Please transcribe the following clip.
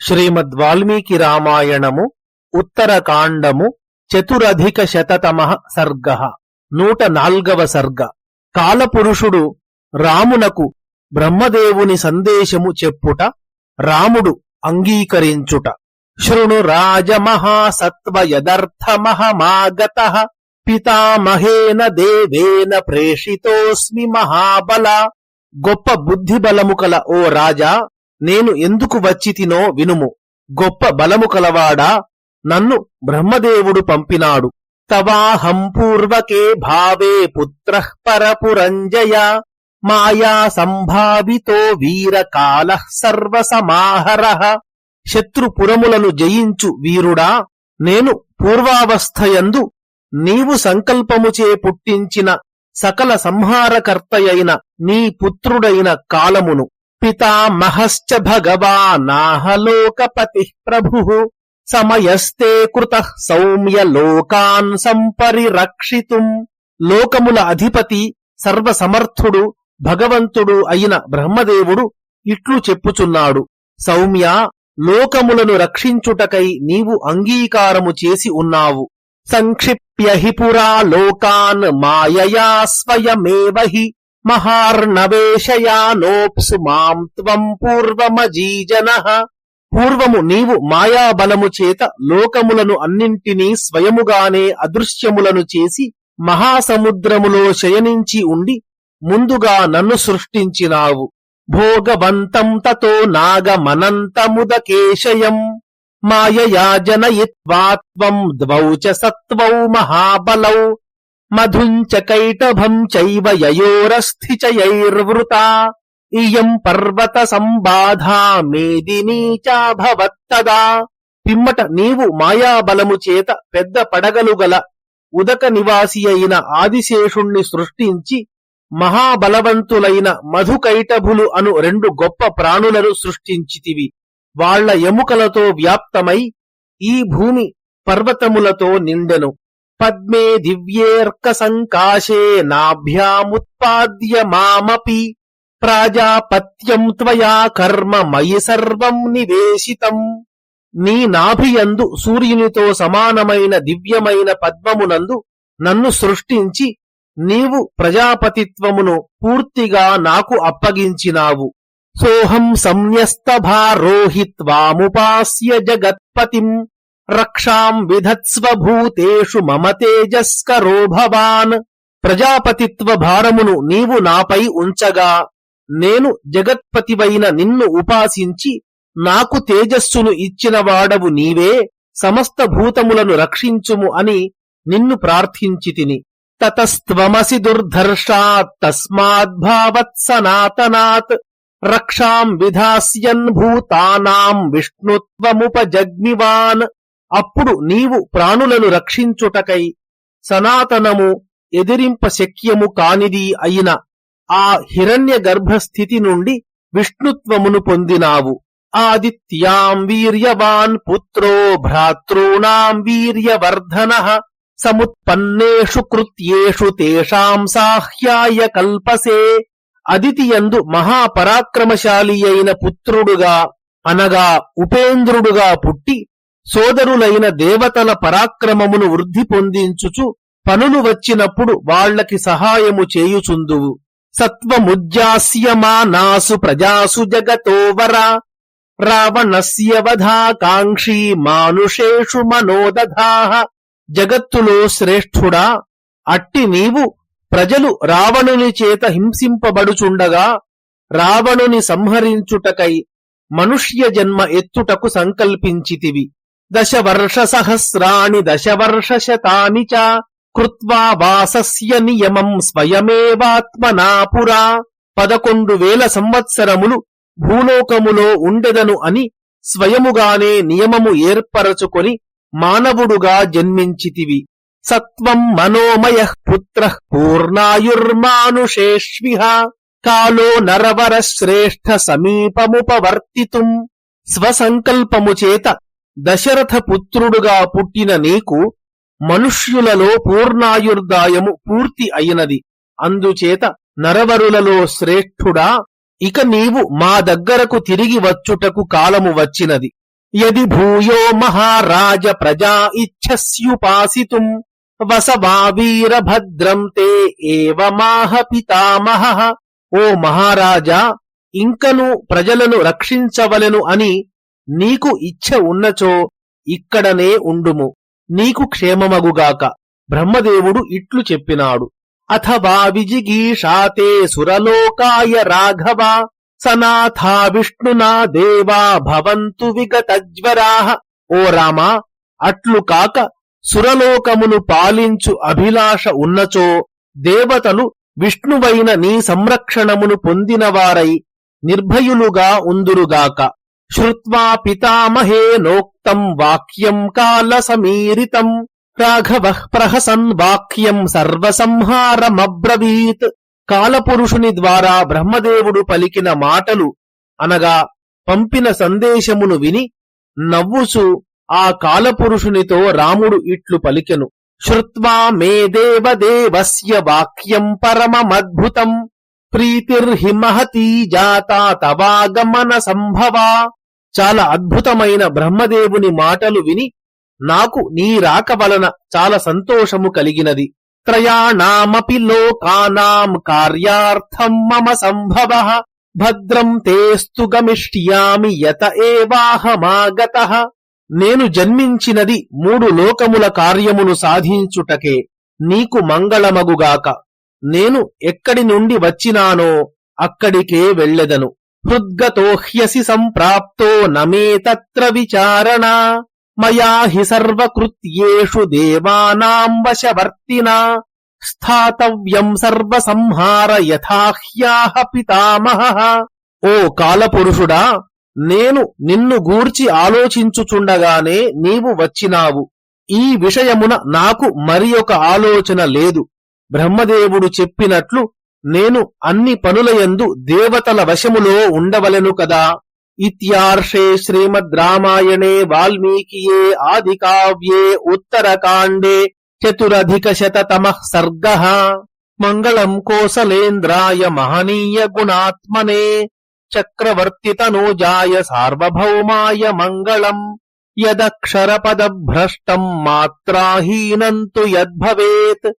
శ్రీమద్ వాల్మీకి రామాయణము ఉత్తరకాండము చతురధిక శతతమ సర్గ నూట నాల్గవ సర్గ. కాలపురుషుడు రామునకు బ్రహ్మదేవుని సందేశము చెప్పుట రాముడు అంగీకరించుట. శృణు రాజమహాసత్వయదర్థమహమాగత పితామహేన దేవేన ప్రేషితోస్మి మహాబల. గొప్ప బుద్ధిబలము కల ఓ రాజా నేను ఎందుకు వచ్చితినో వినుము. గొప్ప బలము కలవాడా? నన్ను బ్రహ్మదేవుడు పంపినాడు. తవాహం పూర్వకే భావే పుత్ర పరపురంజయ. మాయా సంభావితో వీరకాల సర్వసమాహర. శత్రుపురములను జయించు వీరుడా. నేను పూర్వావస్థయందు నీవు సంకల్పముచే పుట్టించిన సకల సంహారకర్తయైన నీ పుత్రుడైన కాలమును. పితామహశ్చ భగవానాహలోకపతి ప్రభు సమయస్తే కృత సౌమ్య లోకాన్ సంపరిరక్షితుం. లోకముల అధిపతి సర్వసమర్థుడు భగవంతుడు అయిన బ్రహ్మదేవుడు ఇట్లు చెప్పుచున్నాడు. సౌమ్య లోకములను రక్షించుటకై నీవు అంగీకారము చేసి ఉన్నావు. సంక్షిప్య హి పురా లోకాన్ మాయయా స్వయమేవహి మహార్ణవేషయానోప్సు మహార్ణవేశయానోప్సు మాం త్వం పూర్వమజీజన. పూర్వము నీవు మాయాబలము చేత లోకములను అన్నింటినీ స్వయముగానే అదృశ్యములను చేసి మహాసముద్రములో శయనించి ఉండి ముందుగా నన్ను సృష్టించినావు. భోగవంతం తతో నాగమనంతముదకేశయం. మాయయా జనయిత్వాత్వం ద్వౌ చ సత్వౌ మహాబలౌ. మధుంచ కైటభం చైవ యయోరస్థి చైర్వృతా ఇయం పర్వత సంబాధా మేదినీ చాభవత్తదా పిమ్మట నీవు మాయాబలము చేత పెద్ద పడగలుగల ఉదక నివాసి అయిన ఆదిశేషుణ్ణి సృష్టించి మహాబలవంతులైన మధుకైటభులు అను రెండు గొప్ప ప్రాణులను సృష్టించితివి. వాళ్ళ ఎముకలతో వ్యాప్తమై ఈ భూమి పర్వతములతో నిండెను. పద్మే దివ్యేర్క సంకాశే నాభ్యాముత్పాద్య మామపి. ప్రాజాపత్యం త్వయా కర్మ మయి సర్వం నివేశితం. నీ నాభియందు సూర్యునితో సమానమైన దివ్యమైన పద్మమునందు నన్ను సృష్టించి నీవు ప్రజాపతిత్వమును పూర్తిగా నాకు అప్పగించినావు. సోహం సంన్యస్తభారోహిత్వాముపాస్య జగత్పతిం. రక్షాం విధత్స్వ భూతేషు మమ తేజస్కరో భవాన్. ప్రజాపతిత్వ భారమును నీవు నాపై ఉంచగా నేను జగత్పతివైన నిన్ను ఉపాసించి నాకు తేజస్సును ఇచ్చిన వాడవు నీవే సమస్త భూతములను రక్షించుము అని నిన్ను ప్రార్థించితిని. తతస్త్వమసి దుర్ధర్షాత్ తస్మాద్భావత్ సనాతనాత్. రక్షాం విధాస్యన్ భూతానాం విష్ణుత్వముపజగ్మివాన్. అప్పుడు నీవు ప్రాణులను రక్షించుటకై సనాతనము ఎదిరింప శక్యము కానిది అయిన ఆ హిరణ్య గర్భస్థితి నుండి విష్ణుత్వమును పొందినావు. ఆదిత్యాం వీర్యవాన్ పుత్రో భ్రాతॄణాం వీర్యవర్ధన సముత్పన్నేషు కృత్యేషు తేషాం సాహ్యాయ కల్పసే. అదితియందు మహాపరాక్రమశాలి అయిన పుత్రుడుగా అనగా ఉపేంద్రుడుగా పుట్టి సోదరులైన దేవతల పరాక్రమమును వృద్ధి పొందించుచు పనులు వచ్చినప్పుడు వాళ్ళకి సహాయము చేయుచుందువు సత్వముజ్జాస్యమానాసు ప్రజాసు జగతోవరా రావణస్యవధాకాంక్షీ మానుషేషు మనోదధాహ జగత్తులో శ్రేష్ఠుడా అట్టి నీవు ప్రజలు రావణుని చేత హింసింపబడుచుండగా రావణుని సంహరించుటకై మనుష్య జన్మ ఎత్తుటకు సంకల్పించితివి. దశవర్ష సహస్రాణి దశవర్ష శతాని చ కృత్వా వాసస్య నియమం స్వయమేవాత్మనా పురా పదకొండు వేల సంవత్సరములు భూలోకములో ఉండెదను అని స్వయముగానే నియమము ఏర్పరచుకొని మానవుడుగా జన్మించితివి సత్వం మనోమయ పుత్ర పూర్ణాయుర్మానుషేష్విహ కాలో నరవర శ్రేష్ఠ సమీపముపవర్తితుం స్వసంకల్పము చేత దశరథ పుత్రుడుగా పుట్టిన నీకు మనుష్యులలో పూర్ణాయుర్దాయము పూర్తి అయినది. అందుచేత నరవరులలో శ్రేష్ఠుడా ఇక నీవు మా దగ్గరకు తిరిగి వచ్చుటకు కాలము వచ్చినది. యది భూయో మహారాజ ప్రజా ఇచ్ఛస్యుపాసితుం వసవా వీరభద్రం తే ఏవమాహ పితామహ. ఓ మహారాజా ఇంకను ప్రజలను రక్షించవలెను అని నీకు ఇచ్ఛ ఉన్నచో ఇక్కడనే ఉండుము. నీకు క్షేమమగుగాక బ్రహ్మదేవుడు ఇట్లు చెప్పినాడు. అథవా విజిగీషాతే సురలోకాయ రాఘవ. సనాథా విష్ణునా దేవా భవంతు విగతజ్వరాహ ఓ రామా అట్లు కాక సురలోకమును పాలించు అభిలాష ఉన్నచో దేవతలు విష్ణువైన నీ సంరక్షణమును పొందినవారై నిర్భయులుగా ఉందురుగాక. శ్రుత్వా పితామహేనోక్తం వాక్యం కాలసమీరితం రాఘవ ప్రహసన్ వాక్యం సర్వసంహారమబ్రవీత్ కాలపురుషుని ద్వారా బ్రహ్మదేవుడు పలికిన మాటలు అనగా పంపిన సందేశమును విని నవ్వుచు ఆ కాలపురుషునితో రాముడు ఇట్లు పలికెను. శ్రుత్వా మే దేవదేవస్య వాక్యం పరమమద్భుతం. ప్రీతిర్హి మహతీ జాతా తవాగమన సంభవా. చాలా అద్భుతమైన బ్రహ్మదేవుని మాటలు విని నాకు నీ రాక వలన చాలా సంతోషము కలిగినది. త్రయాణామపి లోకానాం కార్యార్థం మమ సంభవ. భద్రం తేస్తు గమిష్యామి యత ఏవాహమాగత. నేను జన్మించినది మూడు లోకముల కార్యమును సాధించుటకే నీకు మంగళమగుగాక. నేను ఎక్కడి నుండి వచ్చినానో అక్కడికే వెళ్ళెదను. హృద్గతోహ్యసి సంప్రాప్తో నమే తత్ర విచారణ. మయా హి సర్వకృత్యేషు దేవానాం వశవర్తినా. స్థాతవ్యం సర్వసంహార యథాహ్యాహ పితామహ. ఓ కాలపురుషుడా నేను నిన్ను గూర్చి ఆలోచించుచుండగానే నీవు వచ్చినావు. ఈ విషయమున నాకు మరి ఒక ఆలోచన లేదు. బ్రహ్మదేవుడు చెప్పినట్లు నేను అన్ని పనులయందు దేవతల వశములో ఉండవలెను కదా. ఇత్యార్షే శ్రీమద్ రామాయణే వాల్మీకియే ఆది కావ్యే ఉత్తరకాండే చతురధిక శతమ సర్గ. మంగళం కోసలేంద్రాయ మహనీయ గుణాత్మనే చక్రవర్తి తనూజాయ సార్వభౌమాయ మంగళం యదక్షరపదభ్రష్టం మాత్రాహీనం తు యద్భవేత్.